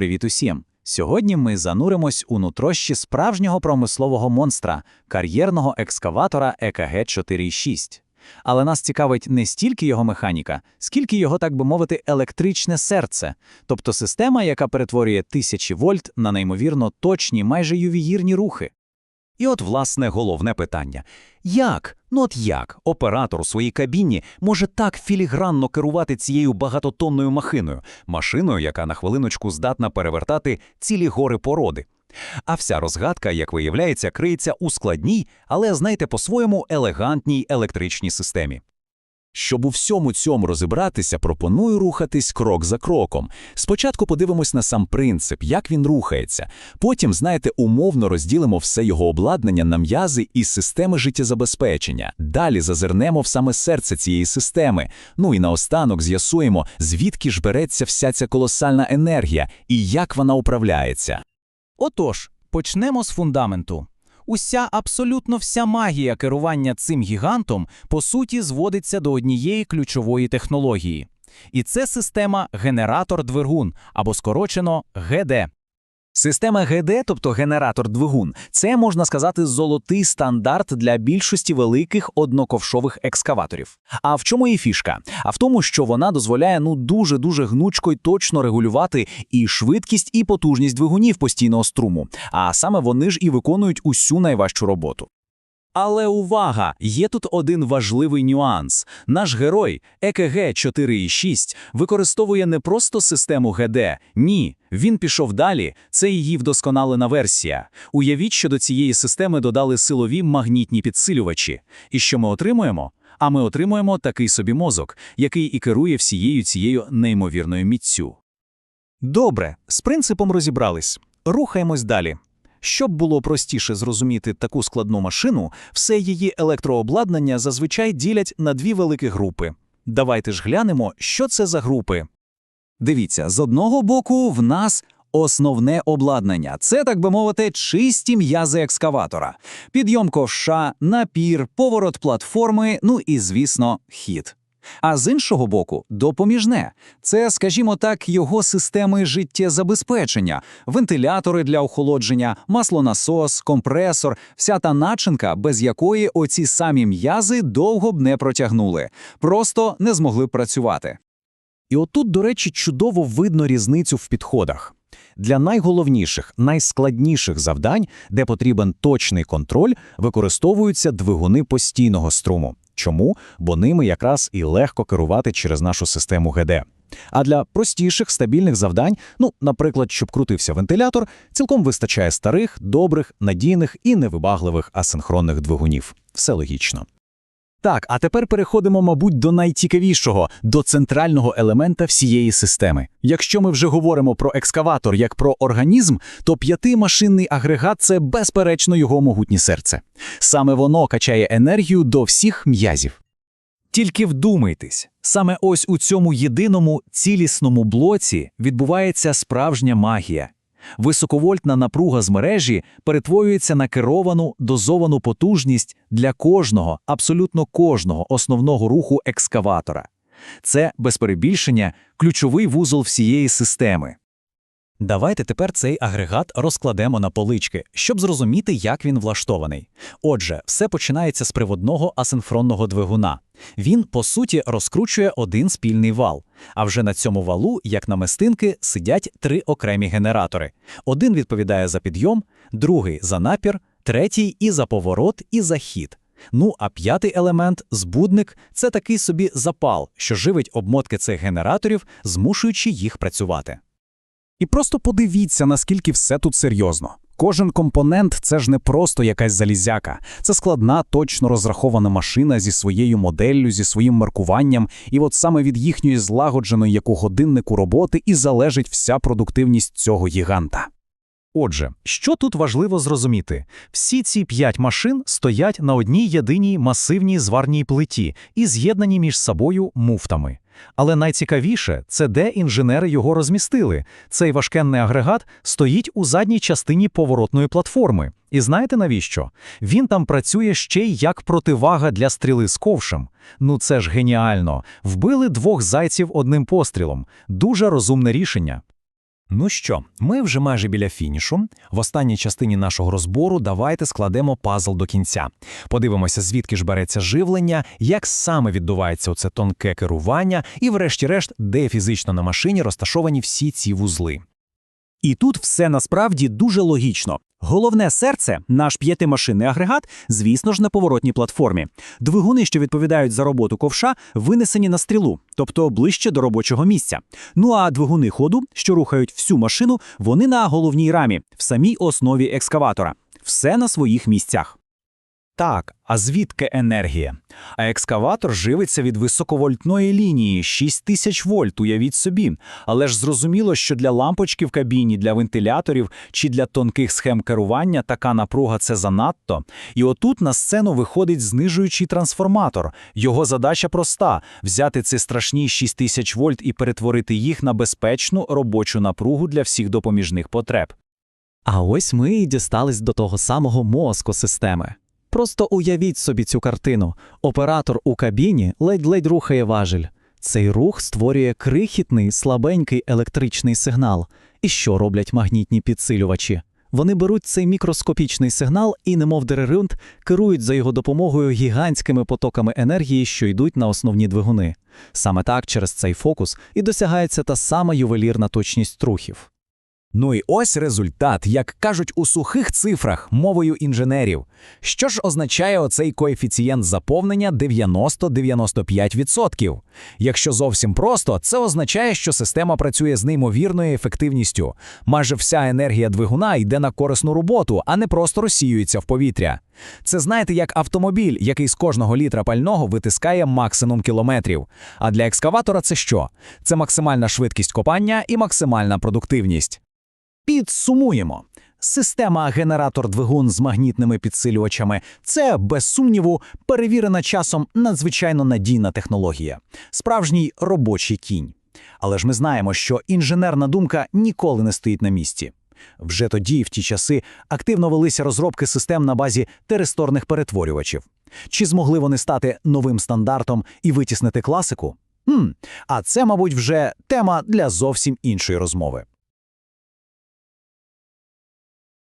Привіт усім! Сьогодні ми зануримось у нутрощі справжнього промислового монстра кар'єрного екскаватора ЕКГ 4.6. Але нас цікавить не стільки його механіка, скільки його, так би мовити, електричне серце, тобто система, яка перетворює тисячі вольт на неймовірно точні, майже ювіїрні рухи. І от, власне, головне питання. Як, ну от як оператор у своїй кабіні може так філігранно керувати цією багатотонною махиною, машиною, яка на хвилиночку здатна перевертати цілі гори породи? А вся розгадка, як виявляється, криється у складній, але, знаєте, по-своєму елегантній електричній системі. Щоб у всьому цьому розібратися, пропоную рухатись крок за кроком. Спочатку подивимось на сам принцип, як він рухається. Потім, знаєте, умовно розділимо все його обладнання на м'язи і системи життєзабезпечення. Далі зазирнемо в саме серце цієї системи. Ну і наостанок з'ясуємо, звідки ж береться вся ця колосальна енергія і як вона управляється. Отож, почнемо з фундаменту. Уся, абсолютно вся магія керування цим гігантом, по суті, зводиться до однієї ключової технології. І це система генератор-двигун, або скорочено ГД. Система ГД, тобто генератор-двигун, це, можна сказати, золотий стандарт для більшості великих одноковшових екскаваторів. А в чому її фішка? А в тому, що вона дозволяє ну дуже-дуже гнучко й точно регулювати і швидкість, і потужність двигунів постійного струму. А саме вони ж і виконують усю найважчу роботу. Але увага! Є тут один важливий нюанс. Наш герой ЕКГ 4.6 використовує не просто систему ГД. Ні, він пішов далі. Це її вдосконалена версія. Уявіть, що до цієї системи додали силові магнітні підсилювачі. І що ми отримуємо? А ми отримуємо такий собі мозок, який і керує всією цією неймовірною міцю. Добре, з принципом розібрались. Рухаємось далі. Щоб було простіше зрозуміти таку складну машину, все її електрообладнання зазвичай ділять на дві великі групи. Давайте ж глянемо, що це за групи. Дивіться, з одного боку в нас основне обладнання. Це, так би мовити, чисті м'язи екскаватора. Підйом ковша, напір, поворот платформи, ну і, звісно, хід. А з іншого боку, допоміжне. Це, скажімо так, його системи життєзабезпечення, вентилятори для охолодження, маслонасос, компресор, вся та начинка, без якої оці самі м'язи довго б не протягнули, просто не змогли б працювати. І отут, до речі, чудово видно різницю в підходах. Для найголовніших, найскладніших завдань, де потрібен точний контроль, використовуються двигуни постійного струму. Чому? Бо ними якраз і легко керувати через нашу систему ГД. А для простіших стабільних завдань, ну, наприклад, щоб крутився вентилятор, цілком вистачає старих, добрих, надійних і невибагливих асинхронних двигунів. Все логічно. Так, а тепер переходимо, мабуть, до найцікавішого, до центрального елемента всієї системи. Якщо ми вже говоримо про екскаватор як про організм, то п'ятимашинний агрегат це безперечно його могутнє серце. Саме воно качає енергію до всіх м'язів. Тільки вдумайтесь, саме ось у цьому єдиному цілісному блоці відбувається справжня магія. Високовольтна напруга з мережі перетворюється на керовану дозовану потужність для кожного, абсолютно кожного основного руху екскаватора. Це, без перебільшення, ключовий вузол всієї системи. Давайте тепер цей агрегат розкладемо на полички, щоб зрозуміти, як він влаштований. Отже, все починається з приводного асинхронного двигуна. Він, по суті, розкручує один спільний вал. А вже на цьому валу, як на мистинки, сидять три окремі генератори. Один відповідає за підйом, другий за напір, третій і за поворот, і за хід. Ну а п'ятий елемент збудник це такий собі запал, що живить обмотки цих генераторів, змушуючи їх працювати. І просто подивіться, наскільки все тут серйозно. Кожен компонент це ж не просто якась залізяка, це складна, точно розрахована машина зі своєю моделлю, зі своїм маркуванням, і от саме від їхньої злагодженої як у годиннику роботи і залежить вся продуктивність цього гіганта. Отже, що тут важливо зрозуміти? Всі ці п'ять машин стоять на одній єдиній масивній зварній плиті і з'єднані між собою муфтами. Але найцікавіше це де інженери його розмістили. Цей важкенний агрегат стоїть у задній частині поворотної платформи. І знаєте навіщо? Він там працює ще й як противага для стріли з ковшем. Ну це ж геніально. Вбили двох зайців одним пострілом. Дуже розумне рішення. Ну що, ми вже майже біля фінішу. В останній частині нашого розбору давайте складемо пазл до кінця. Подивимося, звідки ж береться живлення, як саме відбувається оце тонке керування, і, врешті-решт, де фізично на машині розташовані всі ці вузли. І тут все насправді дуже логічно. Головне серце, наш п'ятимашинний агрегат, звісно ж, на поворотній платформі. Двигуни, що відповідають за роботу ковша, винесені на стрілу, тобто ближче до робочого місця. Ну а двигуни ходу, що рухають всю машину, вони на головній рамі, в самій основі екскаватора. Все на своїх місцях. Так, а звідки енергія? А екскаватор живиться від високовольтної лінії 6000 вольт, уявіть собі. Але ж зрозуміло, що для лампочки в кабіні, для вентиляторів чи для тонких схем керування така напруга це занадто. І отут на сцену виходить знижуючий трансформатор. Його задача проста – взяти ці страшні 6000 вольт і перетворити їх на безпечну робочу напругу для всіх допоміжних потреб. А ось ми і дістались до того самого мозку системи. Просто уявіть собі цю картину. Оператор у кабіні ледь-ледь рухає важіль. Цей рух створює крихітний, слабенький електричний сигнал. І що роблять магнітні підсилювачі? Вони беруть цей мікроскопічний сигнал і, немов дерерунт, керують за його допомогою гігантськими потоками енергії, що йдуть на основні двигуни. Саме так через цей фокус і досягається та сама ювелірна точність рухів. Ну і ось результат, як кажуть у сухих цифрах мовою інженерів. Що ж означає оцей коефіцієнт заповнення 90-95%? Якщо зовсім просто, це означає, що система працює з неймовірною ефективністю. Майже вся енергія двигуна йде на корисну роботу, а не просто розсіюється в повітря. Це знаєте, як автомобіль, який з кожного літра пального витискає максимум кілометрів. А для екскаватора це що? Це максимальна швидкість копання і максимальна продуктивність. Підсумуємо. Система генератор-двигун з магнітними підсилювачами це, без сумніву, перевірена часом надзвичайно надійна технологія, справжній робочий кінь. Але ж ми знаємо, що інженерна думка ніколи не стоїть на місці. Вже тоді, в ті часи, активно велися розробки систем на базі теристорних перетворювачів. Чи змогли вони стати новим стандартом і витіснити класику? Хм, а це, мабуть, вже тема для зовсім іншої розмови.